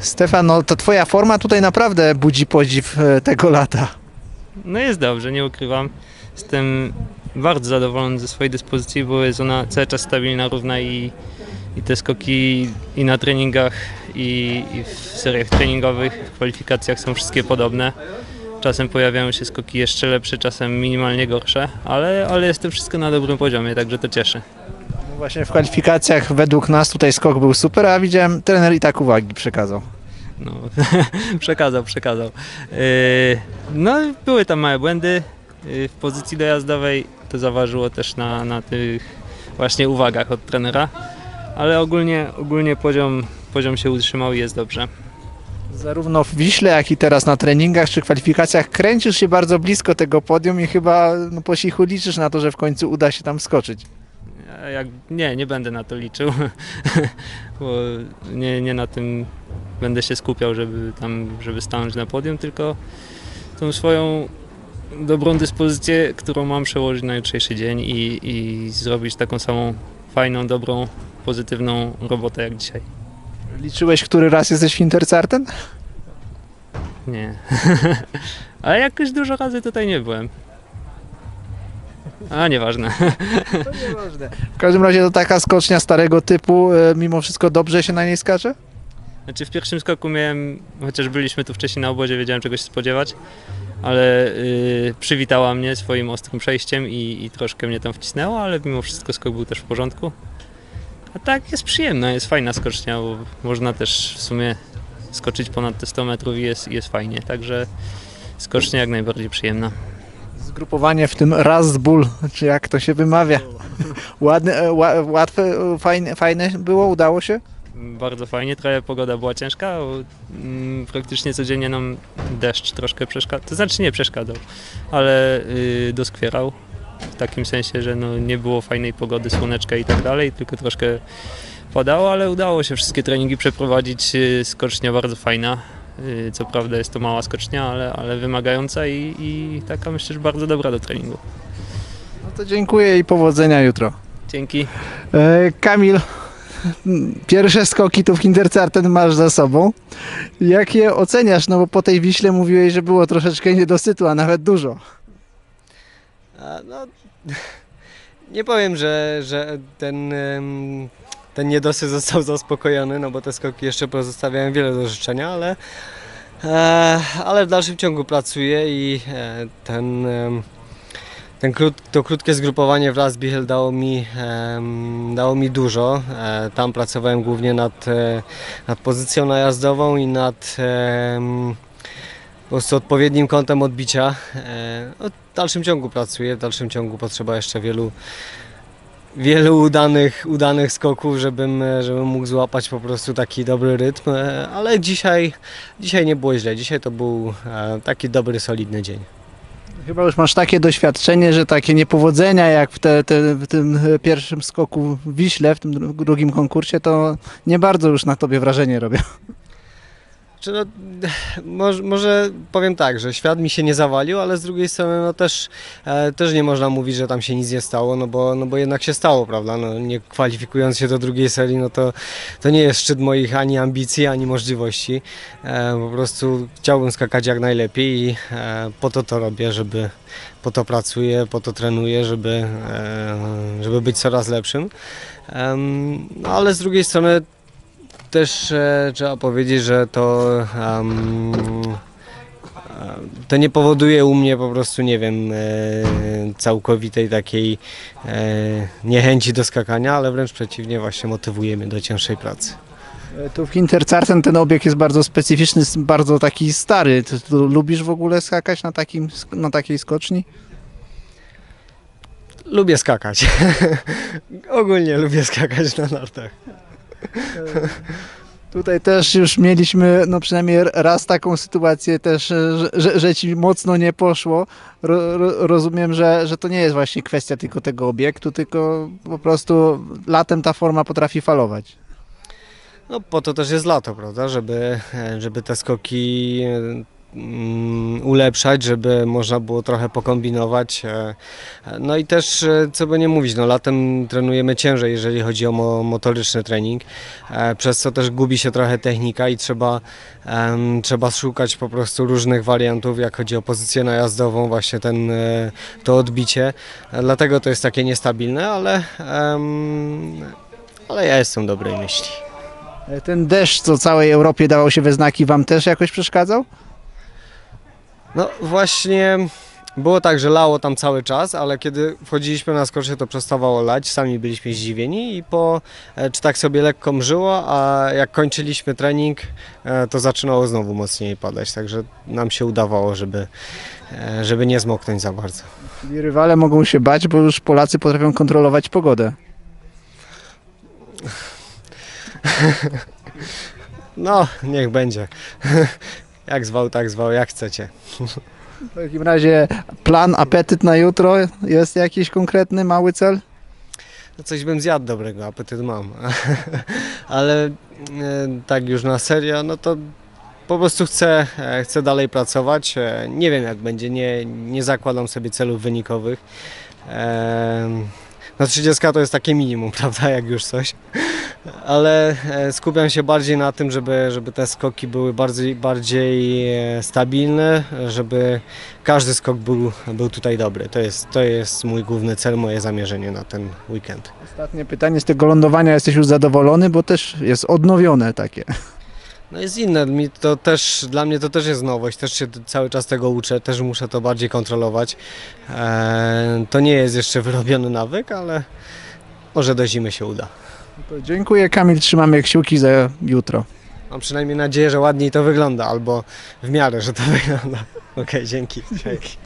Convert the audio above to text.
Stefan, no to twoja forma tutaj naprawdę budzi podziw e, tego lata. No jest dobrze, nie ukrywam. Jestem bardzo zadowolony ze swojej dyspozycji, bo jest ona cały czas stabilna, równa i, i te skoki i na treningach, i, i w seriach treningowych, w kwalifikacjach są wszystkie podobne. Czasem pojawiają się skoki jeszcze lepsze, czasem minimalnie gorsze, ale, ale jest to wszystko na dobrym poziomie, także to cieszy. Właśnie w kwalifikacjach według nas tutaj skok był super, a widziałem trener i tak uwagi przekazał. No, przekazał, przekazał. Yy, no, były tam małe błędy yy, w pozycji dojazdowej. To zaważyło też na, na tych właśnie uwagach od trenera, ale ogólnie, ogólnie poziom, poziom się utrzymał i jest dobrze. Zarówno w Wiśle, jak i teraz na treningach czy kwalifikacjach kręcisz się bardzo blisko tego podium i chyba no, po cichu liczysz na to, że w końcu uda się tam skoczyć. Ja Jak, nie, nie będę na to liczył, bo nie, nie na tym będę się skupiał, żeby tam, żeby stanąć na podium, tylko tą swoją dobrą dyspozycję, którą mam przełożyć na jutrzejszy dzień i, i zrobić taką samą fajną, dobrą, pozytywną robotę jak dzisiaj. Liczyłeś, który raz jesteś w Intercarten? Nie. Ale jakoś dużo razy tutaj nie byłem. A, nieważne. To nieważne. W każdym razie to taka skocznia starego typu, e, mimo wszystko dobrze się na niej skacze? Znaczy w pierwszym skoku miałem, chociaż byliśmy tu wcześniej na obozie, wiedziałem czego się spodziewać, ale y, przywitała mnie swoim ostrym przejściem i, i troszkę mnie tam wcisnęło, ale mimo wszystko skok był też w porządku. A tak jest przyjemna, jest fajna skocznia, bo można też w sumie skoczyć ponad te 100 metrów i jest, jest fajnie, także skocznia jak najbardziej przyjemna. Zgrupowanie w tym Razbul, czy jak to się wymawia. Ładne, ła, łatwe, e, fajne, fajne było, udało się? Bardzo fajnie, trochę pogoda była ciężka, mm, praktycznie codziennie nam deszcz troszkę przeszkadzał, to znaczy nie przeszkadzał, ale y, doskwierał w takim sensie, że no, nie było fajnej pogody, słoneczka i tak dalej, tylko troszkę padało, ale udało się wszystkie treningi przeprowadzić, y, skocznia bardzo fajna, co prawda jest to mała skocznia, ale, ale wymagająca i, i taka myślę, że bardzo dobra do treningu. No to dziękuję i powodzenia jutro. Dzięki. E, Kamil, pierwsze skoki tu w Kindercarten masz za sobą. Jak je oceniasz? No bo po tej Wiśle mówiłeś, że było troszeczkę niedosytu, a nawet dużo. A, No, nie powiem, że, że ten, em, ten niedosyt został zaspokojony, no bo te skoki jeszcze pozostawiają wiele do życzenia, ale, e, ale w dalszym ciągu pracuję i e, ten, em, ten krót, to krótkie zgrupowanie w Rasbichel dało mi, dało mi dużo. E, tam pracowałem głównie nad, e, nad pozycją najazdową i nad po prostu odpowiednim kątem odbicia. E, no, w dalszym ciągu pracuję, w dalszym ciągu potrzeba jeszcze wielu, wielu udanych, udanych skoków, żebym, żebym mógł złapać po prostu taki dobry rytm, e, ale dzisiaj, dzisiaj nie było źle, dzisiaj to był e, taki dobry, solidny dzień. Chyba już masz takie doświadczenie, że takie niepowodzenia jak w, te, te, w tym pierwszym skoku w Wiśle, w tym dru- drugim konkursie, to nie bardzo już na tobie wrażenie robią. Czy no, może, może powiem tak, że świat mi się nie zawalił, ale z drugiej strony no też, e, też nie można mówić, że tam się nic nie stało, no bo, no bo jednak się stało, prawda? No, nie kwalifikując się do drugiej serii, no to, to nie jest szczyt moich ani ambicji, ani możliwości. E, po prostu chciałbym skakać jak najlepiej i e, po to to robię, żeby po to pracuję, po to trenuję, żeby, e, żeby być coraz lepszym. No ale z drugiej strony też e, trzeba powiedzieć, że to e, to nie powoduje u mnie po prostu, nie wiem, e, całkowitej takiej e, niechęci do skakania, ale wręcz przeciwnie, właśnie motywuje mnie do cięższej pracy. E, Tu w Kindercarten ten obiekt jest bardzo specyficzny, bardzo taki stary. Ty, ty lubisz w ogóle skakać na, takim, na takiej skoczni? Lubię skakać. Ogólnie lubię skakać na nartach. Tutaj też już mieliśmy, no przynajmniej raz taką sytuację też, e, że, że, ci mocno nie poszło. Ro, ro, rozumiem, że, że to nie jest właśnie kwestia tylko tego obiektu, tylko po prostu latem ta forma potrafi falować. No po to też jest lato, prawda, żeby, e, żeby te skoki ulepszać, żeby można było trochę pokombinować. e, No i też, e, co by nie mówić, no latem trenujemy ciężej, jeżeli chodzi o mo- motoryczny trening, e, przez co też gubi się trochę technika i trzeba, trzeba szukać po prostu różnych wariantów, jak chodzi o pozycję najazdową, właśnie ten, to odbicie. Dlatego to jest takie niestabilne, ale, ale ja jestem dobrej myśli. Ten deszcz, co całej Europie dawał się we znaki, wam też jakoś przeszkadzał? No właśnie było tak, że lało tam cały czas, ale kiedy wchodziliśmy na skocznie to przestawało lać, sami byliśmy zdziwieni i po, e, czy tak sobie lekko mrzyło, a jak kończyliśmy trening e, to zaczynało znowu mocniej padać, także nam się udawało, żeby, e, żeby nie zmoknąć za bardzo. Czyli rywale mogą się bać, bo już Polacy potrafią kontrolować pogodę. No, niech będzie. Jak zwał, tak zwał, jak chcecie. W takim razie plan, apetyt na jutro jest jakiś konkretny, mały cel? No coś bym zjadł dobrego, apetyt mam. Ale e, tak już na serio, no to po prostu chcę, e, chcę dalej pracować. E, Nie wiem jak będzie, nie, nie zakładam sobie celów wynikowych. E, No 30 to jest takie minimum, prawda, jak już coś. Ale e, skupiam się bardziej na tym, żeby, żeby te skoki były bardziej, bardziej e, stabilne, żeby każdy skok był, był tutaj dobry. To jest, to jest mój główny cel, moje zamierzenie na ten weekend. Ostatnie pytanie z tego lądowania. Jesteś już zadowolony, bo też jest odnowione takie. No jest inne, mi to też, dla mnie to też jest nowość, też się cały czas tego uczę, też muszę to bardziej kontrolować. Eee, to nie jest jeszcze wyrobiony nawyk, ale może do zimy się uda. To dziękuję Kamil, trzymamy kciuki za jutro. Mam przynajmniej nadzieję, że ładniej to wygląda, albo w miarę, że to wygląda. Okej, dzięki. Cześć.